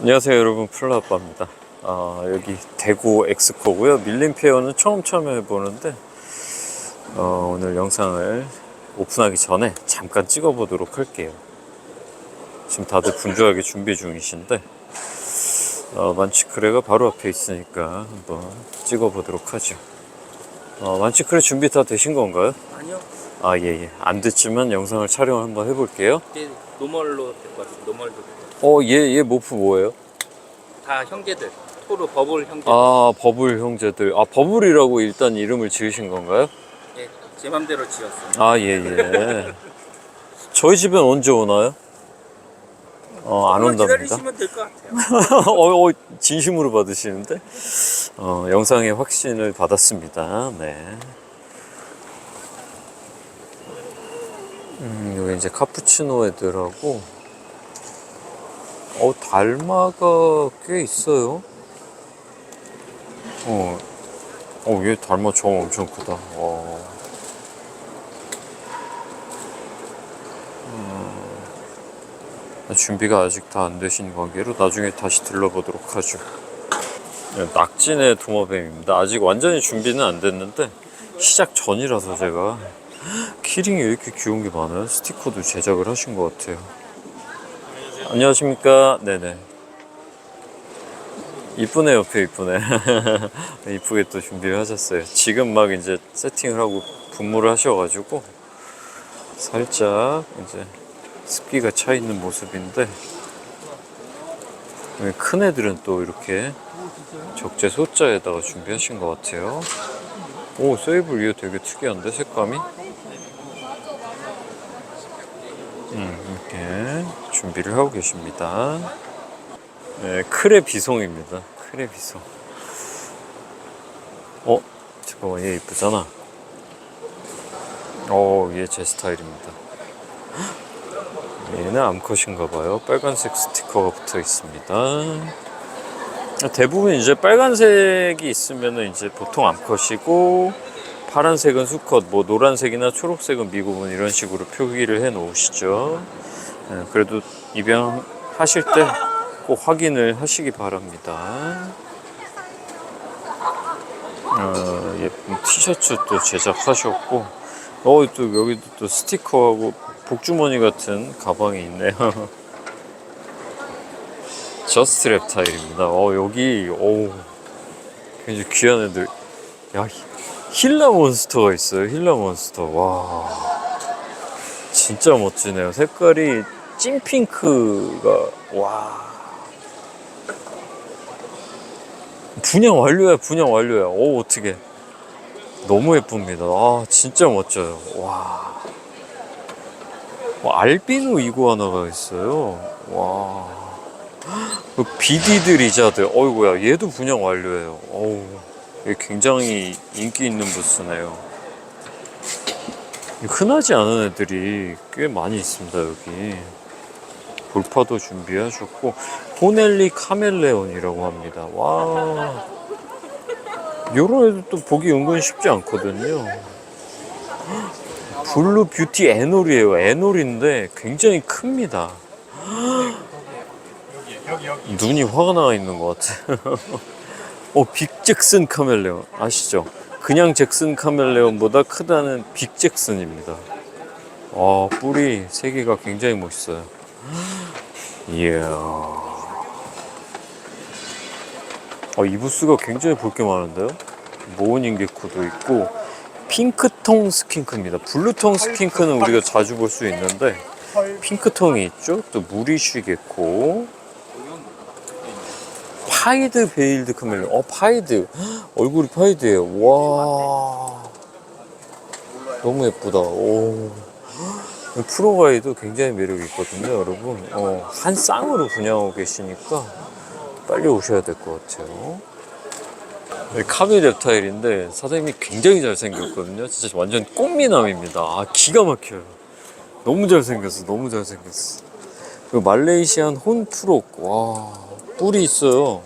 안녕하세요 여러분 플라아빠입니다 아, 여기 대구 엑스코고요 밀림페어는 처음 처음 해보는데 어, 오늘 영상을 오픈하기 전에 잠깐 찍어보도록 할게요 지금 다들 분주하게 준비 중이신데 어, 만치크레가 바로 앞에 있으니까 한번 찍어보도록 하죠 어, 만치크레 준비 다 되신 건가요? 아니요. 아 예예 안 됐지만 영상을 촬영을 한번 해볼게요 이게 노멀로 될것 같아요. 노멀로. 어 얘 얘 모프 뭐예요? 다 형제들. 토르 버블 형제들. 아 버블 형제들 아 버블이라고 일단 이름을 지으신 건가요? 예, 제 맘대로 지었어요. 아 예 예 저희 집엔 언제 오나요? 어 안 온답니다 기다리시면 될 것 같아요. 어, 어, 진심으로 받으시는데 어, 영상에 확신을 받았습니다 네 음, 여기 이제 카푸치노 애들하고 어 달마가 꽤 있어요 어, 어, 얘 달마 정 엄청 크다. 와. 음, 준비가 아직 다 안 되신 관계로 나중에 다시 들러보도록 하죠. 네, 낙진의 도마뱀입니다. 아직 완전히 준비는 안 됐는데 시작 전이라서 제가 키링이 왜 이렇게 귀여운 게 많아요? 스티커도 제작을 하신 것 같아요. 안녕하십니까? 네네. 이쁘네 옆에 이쁘네 이쁘게 또 준비를 하셨어요 지금 막 이제 세팅을 하고 분무를 하셔가지고 살짝 이제 습기가 차 있는 모습인데 큰 애들은 또 이렇게 적재 소자에다가 준비하신 것 같아요 오 세이블 이거 되게 특이한데 색감이 음 이렇게 준비를 하고 계십니다 네, 크레 비송입니다. 크레 비송. 어, 잠깐만, 얘 이쁘잖아. 어, 얘 제 스타일입니다. 얘는 암컷인가 봐요. 빨간색 스티커가 붙어 있습니다. 대부분 이제 빨간색이 있으면은 이제 보통 암컷이고, 파란색은 수컷, 뭐 노란색이나 초록색은 미국은 이런 식으로 표기를 해 놓으시죠. 네, 그래도 입양하실 때 꼭 확인을 하시기 바랍니다. 어, 예쁜 티셔츠 또 제작하셨고, 어, 또 여기도 또 스티커하고 복주머니 같은 가방이 있네요. 저스트 랩타일입니다. 어, 여기, 어우, 굉장히 귀한 애들. 야, 힐라 몬스터가 있어요. 힐라 몬스터. 와. 진짜 멋지네요. 색깔이 찐핑크가, 와. 분양 완료야, 분양 완료야. 오, 어떻게. 너무 예쁩니다. 아, 진짜 멋져요. 와. 와, 알비노 이구아나가 있어요. 와. 그 비디드 리자드. 어이구야, 얘도 분양 완료예요. 어우. 얘 굉장히 인기 있는 부스네요. 흔하지 않은 애들이 꽤 많이 있습니다, 여기. 볼파도 준비하셨고, 호넬리 카멜레온이라고 합니다. 와. 요런 애들 또 보기 은근 쉽지 않거든요. 블루 뷰티 애놀이에요. 애놀인데 굉장히 큽니다. 눈이 화가 나 있는 것 같아요. 어, 빅 잭슨 카멜레온 아시죠? 그냥 잭슨 카멜레온보다 크다는 빅 잭슨입니다. 아, 뿔이 세 개가 굉장히 멋있어요. 이야. 어, 이 부스가 굉장히 볼 게 많은데요? 모으닝 게코도 있고, 핑크통 스킨크입니다. 블루통 스킨크는 우리가 자주 볼 수 있는데, 핑크통이 있죠? 또 무리쉬 게코, 파이드 베일드 카멜레 어, 파이드. 얼굴이 파이드예요. 와. 너무 예쁘다. 오. 프로가이도 굉장히 매력이 있거든요, 여러분. 어, 한 쌍으로 분양하고 계시니까 빨리 오셔야 될 것 같아요. 여기 카미 랩타일인데 사장님이 굉장히 잘생겼거든요. 진짜 완전 꽃미남입니다. 아, 기가 막혀요. 너무 잘생겼어, 너무 잘생겼어. 그리고 말레이시안 혼프록, 와, 뿔이 있어요.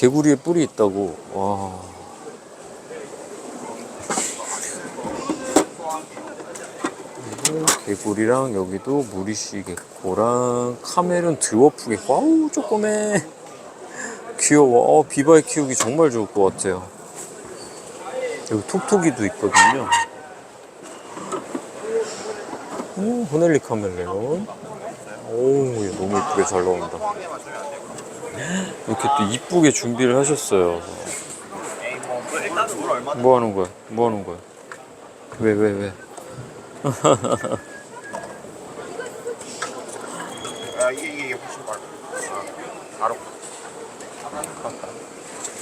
개구리에 뿔이 있다고, 와. 개구리랑 여기도 무리시 개코랑 카멜은 드워프 개코. 아우 조그매. 귀여워. 어, 비바이 키우기 정말 좋을 것 같아요. 여기 톡톡이도 있거든요. 오, 호넬리 카멜레온. 오, 얘 너무 이쁘게 잘 나온다. 이렇게 또 이쁘게 준비를 하셨어요. 뭐 하는 거야? 뭐 하는 거야? 왜, 왜, 왜?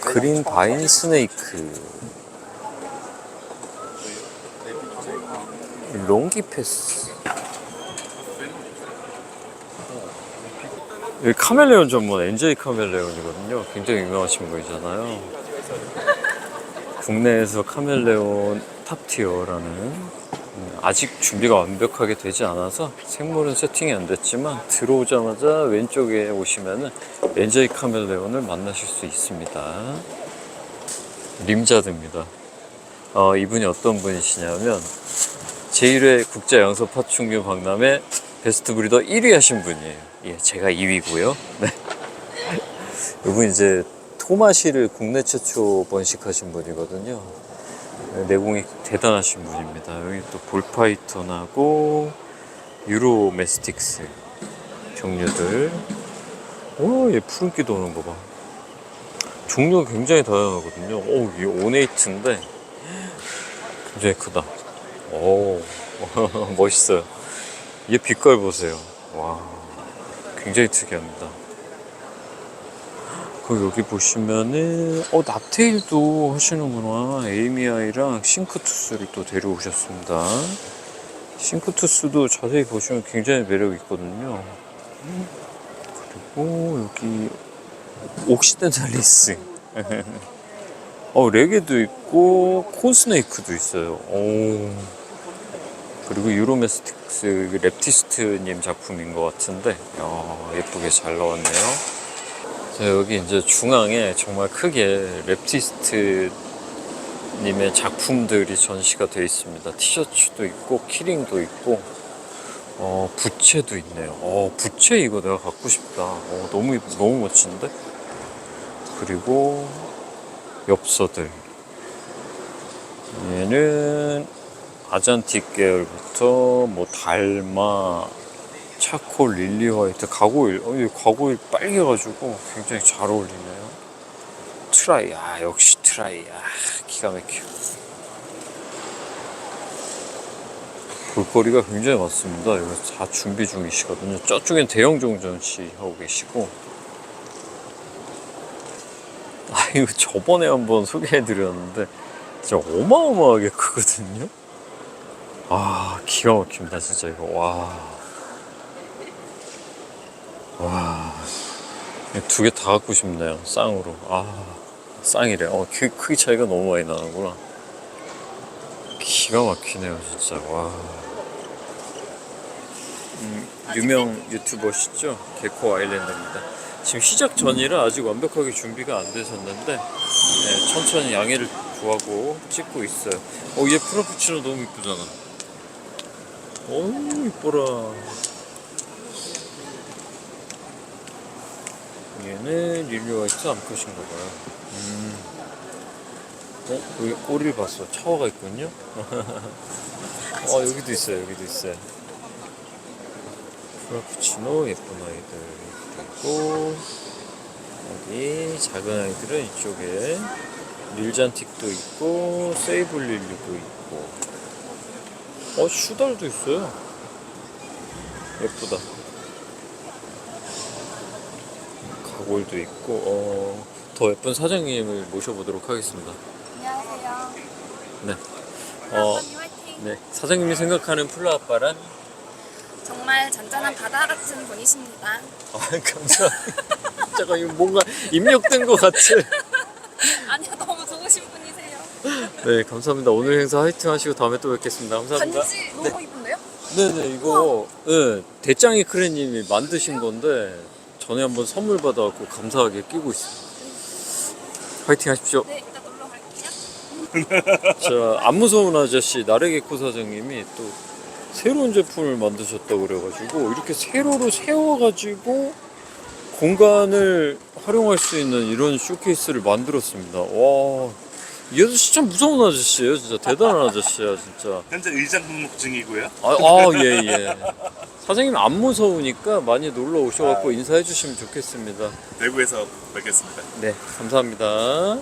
그린 바인 스네이크. 롱기 패스. 여기 카멜레온 전문 NJ 카멜레온이거든요. 굉장히 유명하신 분이잖아요. 국내에서 카멜레온 탑티어라는 음, 아직 준비가 완벽하게 되지 않아서 생물은 세팅이 안 됐지만 들어오자마자 왼쪽에 오시면은 NJ 카멜레온을 만나실 수 있습니다. 림자드입니다. 어, 이분이 어떤 분이시냐면 제1회 국제 양서 파충류 박람회 베스트 브리더 1위 하신 분이에요. 예, 제가 2위고요. 네. 이분 이제 토마시를 국내 최초 번식하신 분이거든요. 네, 내공이 대단하신 분입니다. 여기 또 볼파이톤하고 유로 메스틱스 종류들. 오, 얘 푸른기도 오는 거 봐. 종류가 굉장히 다양하거든요. 오, 이 오네이트인데 굉장히 크다. 오, 멋있어요. 얘 빛깔 보세요. 와, 굉장히 특이합니다. 그 여기 보시면은 어 납테일도 하시는구나. 에이미아이랑 싱크투스를 또 데려오셨습니다. 싱크투스도 자세히 보시면 굉장히 매력 있거든요. 그리고 여기 옥시덴탈리스. 어, 레게도 있고, 콘스네이크도 있어요. 오. 그리고 유로메스틱스 랩티스트님 작품인 것 같은데, 야, 예쁘게 잘 나왔네요. 자, 여기 이제 중앙에 정말 크게 랩티스트 님의 작품들이 전시가 되어 있습니다. 티셔츠도 있고, 키링도 있고, 어, 부채도 있네요. 어, 부채 이거 내가 갖고 싶다. 어, 너무, 너무 멋진데? 그리고 엽서들. 얘는 아잔틱 계열부터 뭐 달마, 차콜, 릴리 화이트, 가고일. 어, 이 가고일 빨개가지고 굉장히 잘 어울리네요. 트라이. 아, 역시 트라이. 아, 기가 막혀. 볼거리가 굉장히 많습니다. 이거 다 준비 중이시거든요. 저쪽엔 대형 정전시 하고 계시고. 아, 이거 저번에 한번 소개해드렸는데, 진짜 어마어마하게 크거든요? 아, 기가 막힙니다, 진짜 이거. 와. 와. 두 개 다 갖고 싶네요, 쌍으로. 아, 쌍이래. 어, 크, 크기 차이가 너무 많이 나는구나. 기가 막히네요, 진짜. 와. 음, 유명 유튜버시죠? 개코 아일랜드입니다. 지금 시작 전이라 아직 완벽하게 준비가 안 되셨는데 네, 천천히 양해를 구하고 찍고 있어요. 어, 얘 프라푸치노 너무 이쁘잖아. 어우 이뻐라. 얘는 릴리 화이트 암컷인가 봐요. 음. 어, 여기 꼬리를 봤어. 차와가 있군요. 어, 여기도 있어요. 여기도 있어요. 프라푸치노 예쁜 아이들 그리고 여기 작은 아이들은 이쪽에 릴잔틱도 있고 세이블 릴리도 있고 어 슈달도 있어요 예쁘다 가골도 있고 어, 더 예쁜 사장님을 모셔보도록 하겠습니다 안녕하세요. 네. 어, 언니 화이팅. 네. 사장님이 생각하는 플라 아빠란 정말 잔잔한 바다 같은 분이십니다. 아, 감사합니다. 잠깐 이거 뭔가 입력된 것 같아. 아니요, 너무 좋으신 분이세요. 네, 감사합니다. 오늘 행사 화이팅 하시고 다음에 또 뵙겠습니다. 감사합니다. 반지 너무 이쁜데요? 네네, 이거 네, 대짱이 크레님이 만드신 건데 전에 한번 선물 받아갖고 감사하게 끼고 있습니다. 화이팅 하십시오. 네, 이따 놀러 갈게요. 자, 안 무서운 아저씨 나래개코 사장님이 또 새로운 제품을 만드셨다고 그래가지고 이렇게 세로로 세워가지고 공간을 활용할 수 있는 이런 쇼케이스를 만들었습니다. 와, 이 아저씨 참 무서운 아저씨예요. 진짜 대단한 아저씨야, 진짜. 현재 의장 등록 중이고요. 아, 아, 예, 예. 사장님 안 무서우니까 많이 놀러 오셔갖고 인사해 주시면 좋겠습니다. 내부에서 뵙겠습니다. 네, 감사합니다.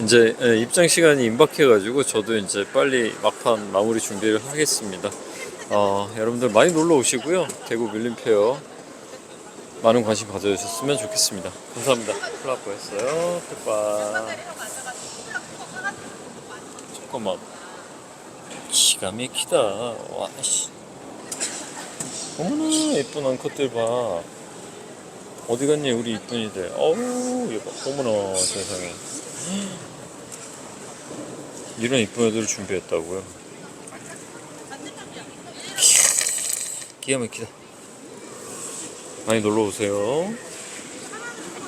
이제 예, 입장 시간이 임박해가지고 저도 이제 빨리 막판 마무리 준비를 하겠습니다. 어, 여러분들 많이 놀러 오시고요. 대구 밀림페어 많은 관심 가져주셨으면 좋겠습니다. 감사합니다. 플라퍼 했어요. 흑바. 잠깐만. 기가 막히다. 와, 씨. 어머나, 예쁜 앙컷들 봐. 어디 갔니 우리 이쁜이들 어우 얘 봐. 어머나 세상에 이런 이쁜 애들을 준비했다고요 기가 막히다 많이 놀러 오세요